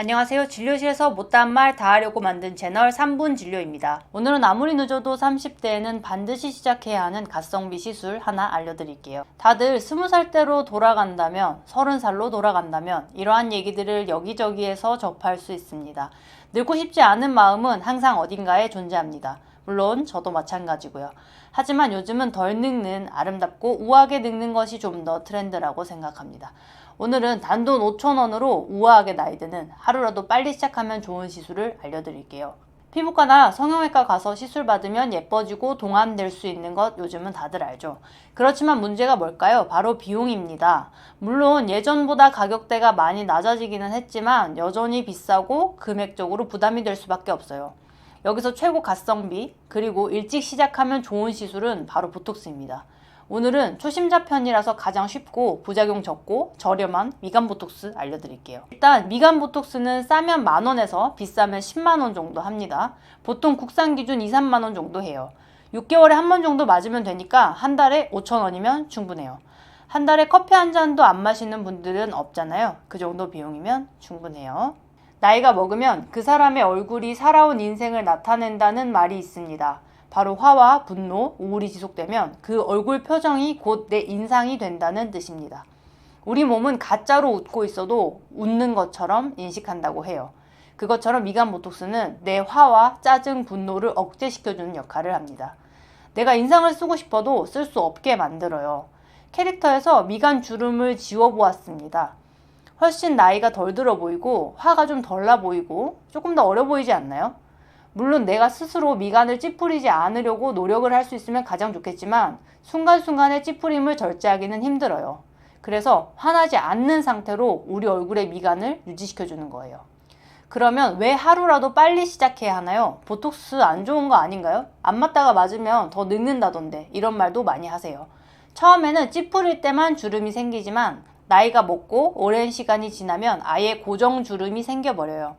안녕하세요. 진료실에서 못다한 말 다 하려고 만든 채널 3분 진료입니다. 오늘은 아무리 늦어도 30대에는 반드시 시작해야 하는 가성비 시술 하나 알려드릴게요. 다들 20살 대로 돌아간다면, 30살로 돌아간다면 이러한 얘기들을 여기저기에서 접할 수 있습니다. 늙고 싶지 않은 마음은 항상 어딘가에 존재합니다. 물론 저도 마찬가지고요. 하지만 요즘은 덜 늙는 아름답고 우아하게 늙는 것이 좀 더 트렌드라고 생각합니다. 오늘은 단돈 5천원으로 우아하게 나이 드는 하루라도 빨리 시작하면 좋은 시술을 알려드릴게요. 피부과나 성형외과 가서 시술 받으면 예뻐지고 동안될 수 있는 것 요즘은 다들 알죠. 그렇지만 문제가 뭘까요? 바로 비용입니다. 물론 예전보다 가격대가 많이 낮아지기는 했지만 여전히 비싸고 금액적으로 부담이 될 수밖에 없어요. 여기서 최고 가성비 그리고 일찍 시작하면 좋은 시술은 바로 보톡스입니다. 오늘은 초심자 편이라서 가장 쉽고 부작용 적고 저렴한 미간 보톡스 알려드릴게요. 일단 미간 보톡스는 싸면 만원에서 비싸면 10만원 정도 합니다. 보통 국산 기준 2, 3만원 정도 해요. 6개월에 한 번 정도 맞으면 되니까 한 달에 5천원이면 충분해요. 한 달에 커피 한 잔도 안 마시는 분들은 없잖아요. 그 정도 비용이면 충분해요. 나이가 먹으면 그 사람의 얼굴이 살아온 인생을 나타낸다는 말이 있습니다. 바로 화와 분노, 우울이 지속되면 그 얼굴 표정이 곧 내 인상이 된다는 뜻입니다. 우리 몸은 가짜로 웃고 있어도 웃는 것처럼 인식한다고 해요. 그것처럼 미간 보톡스는 내 화와 짜증, 분노를 억제시켜주는 역할을 합니다. 내가 인상을 쓰고 싶어도 쓸 수 없게 만들어요. 캐릭터에서 미간 주름을 지워보았습니다. 훨씬 나이가 덜 들어 보이고 화가 좀 덜 나 보이고 조금 더 어려 보이지 않나요? 물론 내가 스스로 미간을 찌푸리지 않으려고 노력을 할 수 있으면 가장 좋겠지만 순간순간의 찌푸림을 절제하기는 힘들어요. 그래서 화나지 않는 상태로 우리 얼굴의 미간을 유지시켜 주는 거예요. 그러면 왜 하루라도 빨리 시작해야 하나요? 보톡스 안 좋은 거 아닌가요? 안 맞다가 맞으면 더 늙는다던데 이런 말도 많이 하세요. 처음에는 찌푸릴 때만 주름이 생기지만 나이가 먹고 오랜 시간이 지나면 아예 고정 주름이 생겨버려요.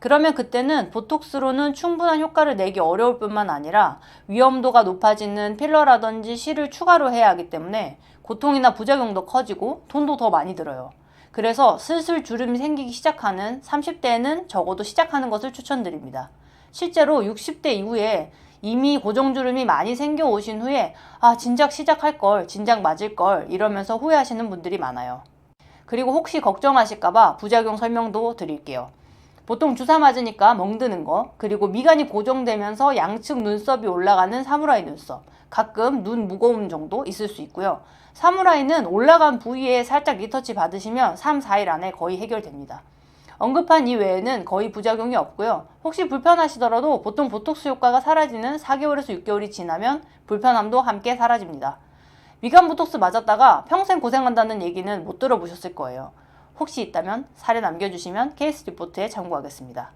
그러면 그때는 보톡스로는 충분한 효과를 내기 어려울 뿐만 아니라 위험도가 높아지는 필러라든지 실을 추가로 해야 하기 때문에 고통이나 부작용도 커지고 돈도 더 많이 들어요. 그래서 슬슬 주름이 생기기 시작하는 30대에는 적어도 시작하는 것을 추천드립니다. 실제로 60대 이후에 이미 고정주름이 많이 생겨 오신 후에 아, 진작 시작할 걸, 진작 맞을 걸 이러면서 후회하시는 분들이 많아요. 그리고 혹시 걱정하실까봐 부작용 설명도 드릴게요. 보통 주사 맞으니까 멍드는 거, 그리고 미간이 고정되면서 양측 눈썹이 올라가는 사무라이 눈썹, 가끔 눈 무거움 정도 있을 수 있고요. 사무라이는 올라간 부위에 살짝 리터치 받으시면 3, 4일 안에 거의 해결됩니다. 언급한 이 외에는 거의 부작용이 없고요. 혹시 불편하시더라도 보통 보톡스 효과가 사라지는 4개월에서 6개월이 지나면 불편함도 함께 사라집니다. 미간 보톡스 맞았다가 평생 고생한다는 얘기는 못 들어보셨을 거예요. 혹시 있다면 사례 남겨주시면 케이스 리포트에 참고하겠습니다.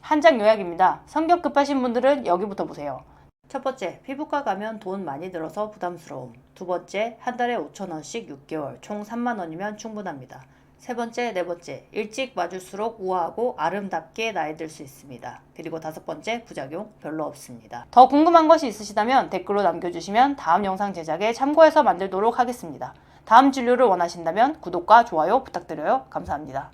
한 장 요약입니다. 성격 급하신 분들은 여기부터 보세요. 첫 번째, 피부과 가면 돈 많이 들어서 부담스러움. 두 번째, 한 달에 5천원씩 6개월, 총 3만원이면 충분합니다. 세 번째, 네 번째, 일찍 맞을수록 우아하고 아름답게 나이 들 수 있습니다. 그리고 다섯 번째, 부작용 별로 없습니다. 더 궁금한 것이 있으시다면 댓글로 남겨주시면 다음 영상 제작에 참고해서 만들도록 하겠습니다. 다음 진료를 원하신다면 구독과 좋아요 부탁드려요. 감사합니다.